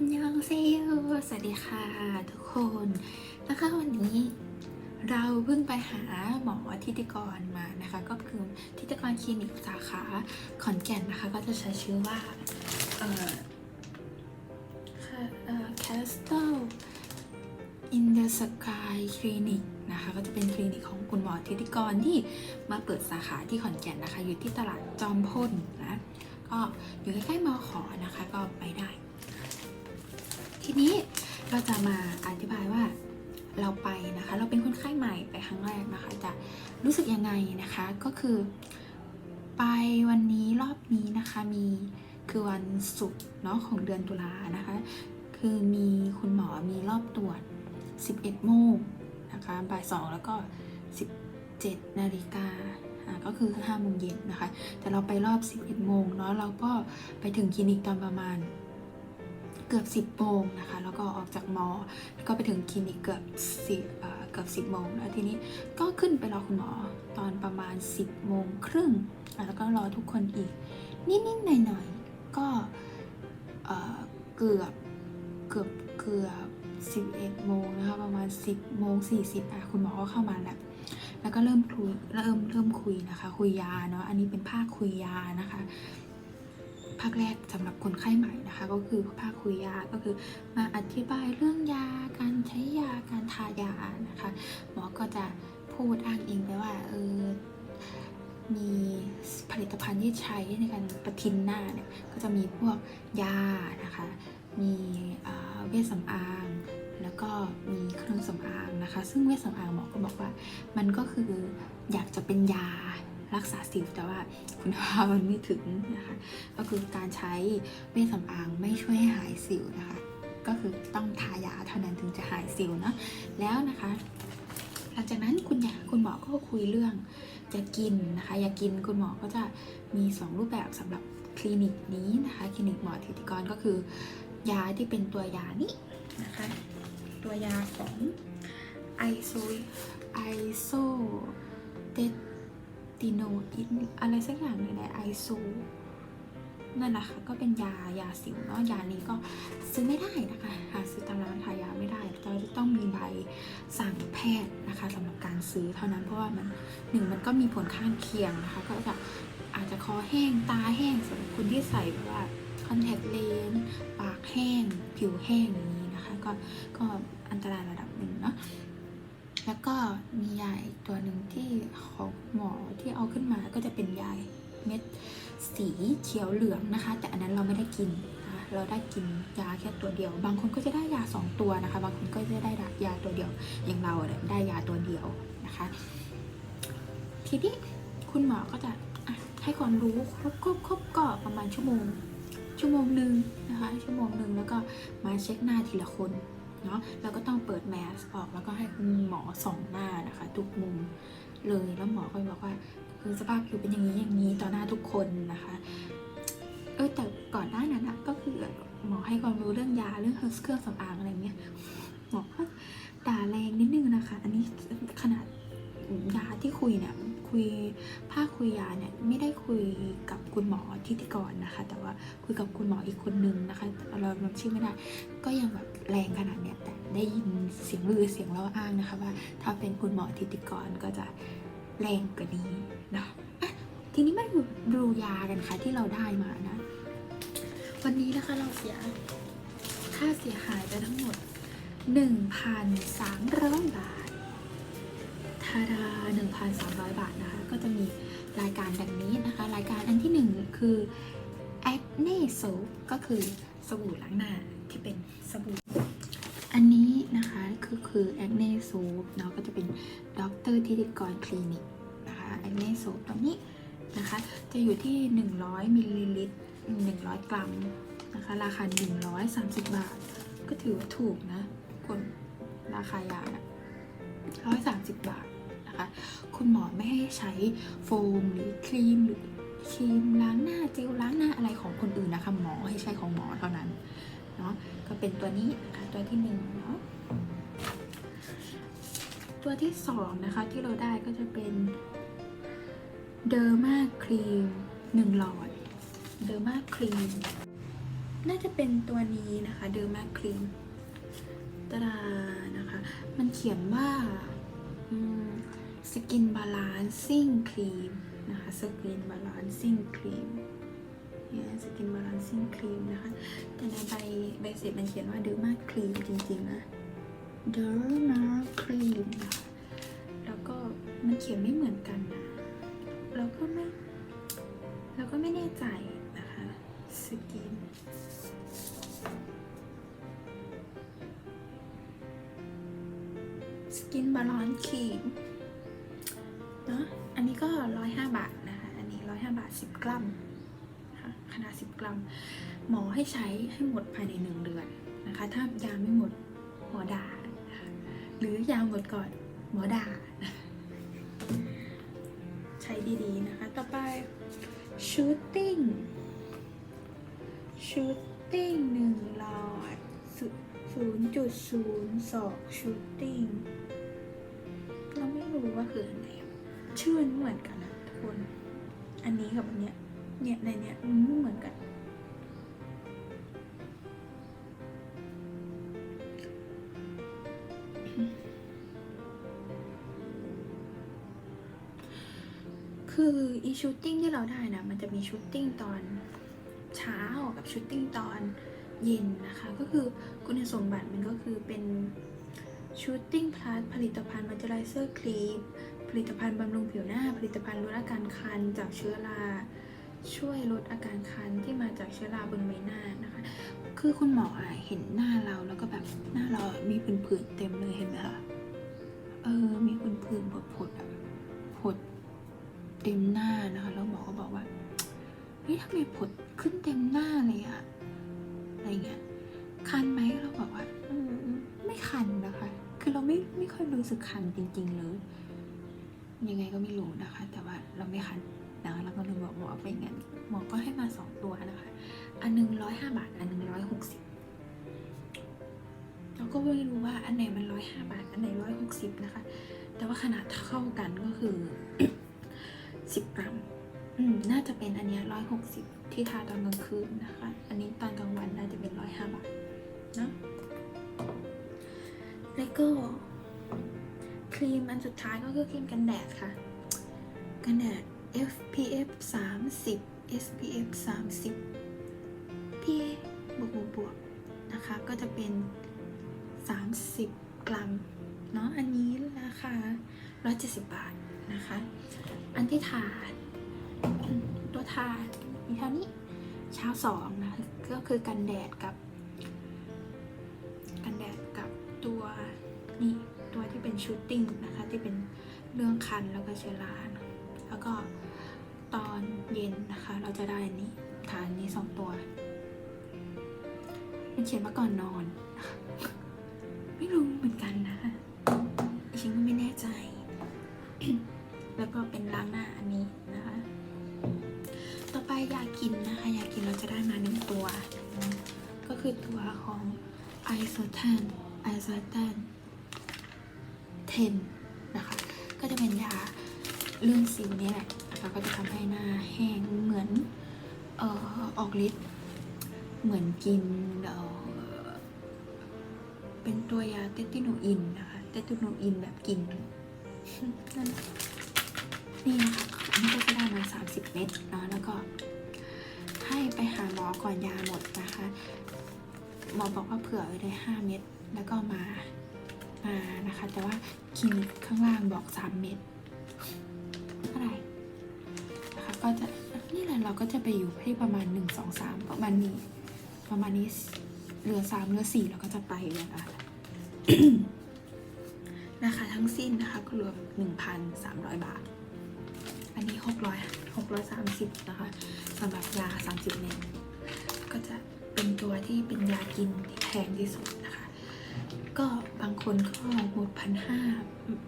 อันยองเซโยสวัสดีค่ะทุกคนนะคะวันนี้เราเพิ่งไปหาหมอทิติกรมานะคะ ก็คือทิติกรคลินิกสาขาขอนแก่นนะคะ ก็จะใช้ชื่อว่าเอ่อค่ะเอ่อ Castle in the Sky Clinic นะคะ ก็จะเป็นคลินิกของคุณหมอทิติกรที่มาเปิดสาขาที่ขอนแก่นนะคะ อยู่ที่ตลาดจอมพลนะก็อยู่ใกล้ๆมอขอนะคะก็ไปได้ ทีนี้เราจะมาอธิบายว่าเราไปนะคะ เราเป็นคนไข้ใหม่ไปครั้งแรกนะคะ จะรู้สึกยังไงนะคะ ก็คือ ไปวันนี้รอบนี้นะคะมีคือวันศุกร์เนาะของเดือนตุลานะคะ คือมีคุณหมอมีรอบตรวจ 11 โมงนะคะบ่าย 2 แล้วก็ 17 นาฬิกาก็คือ5โมงเย็นนะคะ แต่เราไปรอบ 11 โมงเนาะเราก็ไปถึงคลินิกตอนประมาณ เกือบ 10โมงนะคะ แล้วก็ออกจากมอ ก็ไปถึงคลินิกเกือบ10เอ่อเกือบ10โมงแล้วทีนี้ก็ขึ้นไปรอคุณหมอตอนประมาณ 10โมงครึ่งแล้วก็รอทุกคนอีก นิดๆหน่อยๆก็เอ่อเกือบเกือบเกือบ11โมงนะคะประมาณ 10โมง40อะคุณหมอก็เข้ามาแล้วแล้วก็เริ่มคุยเริ่มเริ่มคุยนะคะ คุยยาเนาะอันนี้เป็นภาคคุยยานะคะ ภาคแรกสำหรับคนไข้ใหม่นะคะ ก็คือภาคคุยยาก็คือมาอธิบายเรื่องยาการใช้ยาการทายานะคะหมอก็จะพูดอ้างอิงไปว่าเออมีผลิตภัณฑ์ที่ใช้ในการประทินหน้าเนี่ยก็จะมีพวกยานะคะ มีเวชสำอางแล้วก็มีเครื่องสำอางนะคะ ซึ่งเวชสำอางหมอก็บอกว่ามันก็คืออยากจะเป็นยา รักษาสิวแต่ว่าคุณภาพมันไม่ถึงนะคะ ก็คือการใช้เวชสำอางไม่ช่วยให้หายสิวนะคะ ก็คือต้องทายาเท่านั้นถึงจะหายสิวเนาะแล้วนะคะ หลังจากนั้นคุณยาคุณหมอก็คุยเรื่องจะกินนะคะยากินคุณหมอก็จะมี 2 รูปแบบสำหรับคลินิกนี้นะคะคลินิกหมอทิติกรก็คือยาที่เป็นตัวยานี้นะคะ ตัวยาของไอโซไอโซเต ติโนอินอะไรสักอย่างเลยแหละไอโซนั่นแหละค่ะก็เป็นยายาสิวเนาะยานี้ก็ซื้อไม่ได้นะคะหาซื้อตามร้านขายยาไม่ได้เราจะต้องมีใบสั่งแพทย์นะคะสำหรับการซื้อเท่านั้นเพราะว่ามันหนึ่งมันก็มีผลข้างเคียงนะคะ ก็จะอาจจะคอแห้งตาแห้งสำหรับคนที่ใส่แบบว่าคอนแทคเลนส์ปากแห้ง ผิวแห้งอย่างนี้นะคะ ก็ก็อันตรายระดับหนึ่งเนาะ แล้วก็มียาอีกตัวหนึ่งที่ของหมอที่เอาขึ้นมาก็จะเป็นยาเม็ดสีเขียวเหลืองนะคะ แต่อันนั้นเราไม่ได้กินนะเราได้กินยาแค่ตัวเดียว บางคนก็จะได้ยาสองตัวนะคะ บางคนก็จะได้ยาตัวเดียว อย่างเราได้ยาตัวเดียวนะคะ ทีนี้คุณหมอก็จะอะให้ความรู้ครบครบครบก็ประมาณชั่วโมงชั่วโมงหนึ่งนะคะชั่วโมงหนึ่งแล้วก็มาเช็คหน้าทีละคน เนาะเราก็ต้องเปิดแมสออกแล้วก็ให้คุณหมอส่องหน้านะคะ ทุกมุมเลยแล้วหมอก็บอกว่า คือสภาพผิวเป็นอย่างนี้อย่างนี้ต่อหน้าทุกคนนะคะเออแต่ก่อนหน้านั้นนะก็คือหมอให้ความรู้เรื่องยาเรื่องเครื่องสำอางอะไรเงี้ยหมอก็ด่าแรงนิดนึงนะคะ อันนี้ขนาด ยาที่คุยเนี่ยคุยภาคคุยยาเนี่ยไม่ได้คุยกับคุณหมอทิติกรนะคะ แต่ว่าคุยกับคุณหมออีกคนนึงนะคะ เราจำชื่อไม่ได้ ก็ยังแบบแรงขนาดเนี้ยแต่ได้ยินเสียงลือเสียงเล่าอ้างนะคะว่าถ้าเป็นคุณหมอทิติกรก็จะแรงกว่านี้เนาะะทีนี้มาดูดูยากันค่ะที่เราได้มานะ วันนี้นะคะเราเสียค่าเสียหายไปทั้งหมด 1,300 บาท ทาดา1,300 บาทนะคะ ก็จะมีรายการดังนี้นะคะ รายการอันที่หนึ่งคือ acne soap ก็คือสบู่ล้างหน้าที่เป็นสบู่ อันนี้นะคะคือคือ acne soap เนาะก็จะเป็นด็อกเตอร์ทิติกรคลินิกนะคะ acne soap ตัวนี้นะคะ จะอยู่ที่ 100มิลลิลิตร100 กรัมนะคะ ราคา 130 บาท ก็ถือว่าถูกนะคนราคายานะ130 บาท นะคะ คุณหมอไม่ให้ใช้โฟมหรือครีมหรือครีมล้างหน้าเจลล้างหน้าอะไรของคนอื่นนะคะ หมอให้ใช้ของหมอเท่านั้นเนาะก็เป็นตัวนี้นะคะตัวที่หนึ่งเนาะตัวที่สองนะคะที่เราได้ก็จะเป็นเดอร์มาครีมหนึ่งหลอดเดอร์มาครีมน่าจะเป็นตัวนี้นะคะเดอร์มาครีมตาดานะคะ มันเขียนว่า สกินบาลานซิ่งครีมนะคะสกินบาลานซิ่งครีมเนี่ยสกินบาลานซิ่งครีมนะคะ แต่ในใบใบเสร็จมันเขียนว่าเดอร์มาครีมจริงๆนะเดอร์มาครีมนะคะแล้วก็มันเขียนไม่เหมือนกันนะแล้วก็ไม่แล้วก็ไม่แน่ใจนะคะสกินสกินบาลานซ์ครีม 105 บาทนะคะ อันนี้ 105 บาท 10 กรัมขนาด 10 กรัม หมอให้ใช้ให้หมดภายใน 1 เดือนนะคะ ถ้ายาไม่หมดหมอด่าหรือยาหมดก่อนหมอด่า ใช้ดีๆนะคะ ต่อไปชูตติ้งชูตติ้งหนึ่งหลอด0.02งชูตติ้งเราไม่รู้ว่าคืออะไร ชื่อเหมือนกันนะ คน อันนี้กับอันเนี้ย เนี่ยในเนี้ยมันไม่เหมือนกัน คืออีชูตติ้งที่เราได้นะมันจะมีชูตติ้งตอนเช้ากับชูตติ้งตอนเย็นนะคะ ก็คือคุณสมบัติมันก็คือเป็นชูตติ้งพลัสผลิตภัณฑ์ม o อยเจอไรเซอร์ครีม ผลิตภัณฑ์บำรุงผิวหน้า ผลิตภัณฑ์ลดอาการคันจากเชื้อราช่วยลดอาการคันที่มาจากเชื้อราบนใบหน้านะคะ คือคุณหมออะเห็นหน้าเราแล้วก็แบบหน้าเรามีผื่นๆเต็มเลยเห็นไหมคะ เออ มีผื่นๆผดๆอะผดเต็มหน้านะคะ แล้วหมอก็บอกว่า เฮ้ยทำไมผดขึ้นเต็มหน้าเลยอะอะไรเงี้ย คันไหมเราบอกว่าไม่คันนะคะ คือเราไม่ไม่ค่อยรู้สึกคันจริง ๆ เลย ยังไงก็ไม่รู้นะคะ แต่ว่าเราไม่คันนะเราก็เลยบอกหมอไปนงั้นหมอก็ให้มาสองตัวนะคะ อันหนึ่งร้อยห้าบาท อันหนึ่งร้อยหกสิบเราก็ไม่รู้ว่าอันไหนมันร้อยห้าบาท อันไหนร้อยหกสิบนะคะ แต่ว่าขนาดเท่ากันก็คือสิบกรัมอืมน่าจะเป็นอันเนี้ร้อยหกสิบที่ทาตอนกลางคืนนะคะ อันนี้ตอนกลางวันน่าจะเป็นร้อยห้าบาทเนอะแล้วก็ ครีมอันสุดท้ายก็คือครีมกันแดดค่ะ กันแดด FPF 30 SPF 30 PA บวกบวกบวกนะคะ ก็จะเป็น 30 กรัมเนาะอันนี้ราคา 170 บาทนะคะ อันที่ทาตัวทามีเท่านี้เช้าสองนะ ก็คือกันแดดกับ กันแดดกับตัวนี่ ชูตติ้งนะคะที่เป็นเรื่องคันแล้วก็เชื้อรานแล้วก็ตอนเย็นนะคะ เราจะได้อันนี้ทานนี้สองตัว มันเขียนมาก่อนนอน ไม่รู้เหมือนกันนะคะฉันก็ไม่แน่ใจ แล้วก็เป็นล้างหน้าอันนี้นะคะ ต่อไปยากินนะคะ ยากินเราจะได้มาหนึ่งตัว ก็คือตัวของไอโซแทนไอโซแทน เทนนะคะ ก็จะเป็นยาเรื่องสิวนี่แหละนะคะก็จะทำให้หน้าแห้งเหมือนเอ่อออกฤทธิ์เหมือนกินเอ่อเป็นตัวยาเตติโนอินนะคะเตติโนอินแบบกินนั่นนี่นะคะนนี้ก็จะได้มา30 เม็ดเนาะแล้วก็ให้ไปหาหมอก่อนยาหมดนะคะหมอบอกว่าเผื่อไว้ได้5เม็ดแล้วก็มา มานะคะ แต่ว่าคลินิกข้างล่างบอก 3 เม็ดเท่าไหร่นะคะก็จะนี่แหละเราก็จะไปอยู่ที่ประมาณ 1 2 3 ประมาณนี้ ประมาณนี้เหลือ 3เหลือ4เราก็จะไปเลยนะคะนะคะทั้งสิ้นนะคะก็รวม 1,300 บาท อันนี้ 600 630 นะคะสำหรับยา 30 เม็ดก็จะเป็นตัวที่เป็นยากินที่แพงที่สุดนะคะ ก็บางคนก็หมดพันห้า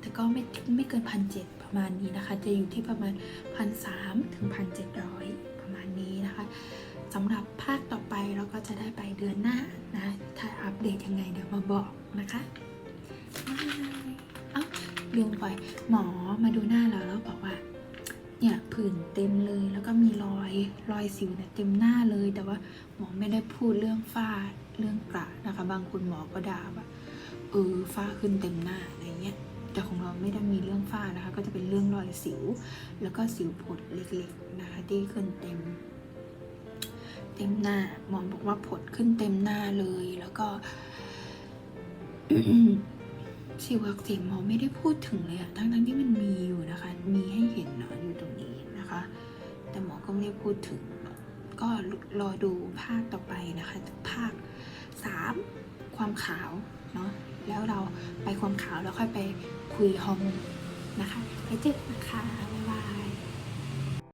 แต่ก็ไม่ไม่เกินพันเจ็ดประมาณนี้นะคะ จะอยู่ที่ประมาณพันสามถึงพันเจ็ดร้อยประมาณนี้นะคะสำหรับภาคต่อไปเราก็จะได้ไปเดือนหน้านะ ถ้าอัปเดตยังไงเดี๋ยวมาบอกนะคะบ๊ายบายเอ้าลืมไปหมอมาดูหน้าเราแล้วบอกว่า เนี่ยผื่นเต็มเลยแล้ว รอยสิวเนี่ยเต็มหน้าเลย แต่ว่าหมอไม่ได้พูดเรื่องฝ้าเรื่องกระนะคะ บางคนหมอก็ด่าแบบเออฝ้าขึ้นเต็มหน้าอะไรเงี้ยแต่ของเราไม่ได้มีเรื่องฝ้านะคะ ก็จะเป็นเรื่องรอยสิว แล้วก็สิวผดเล็กๆนะคะ ที่ขึ้นเต็ม เต็มหน้าหมอบอกว่าผดขึ้นเต็มหน้าเลย แล้วก็สิวอักเสบหมอไม่ได้พูดถึงเลยอะทั้งทั้งๆที่มันมีอยู่นะคะ มีให้เห็นเนาะอยู่ตรงนี้นะคะ แต่หมอก็ไม่ได้พูดถึง ก็รอดูภาคต่อไปนะคะภาคสามความขาวเนาะแล้วเราไปความขาวแล้วค่อยไปคุยฮอร์โมนนะคะไปเจอกันนะคะ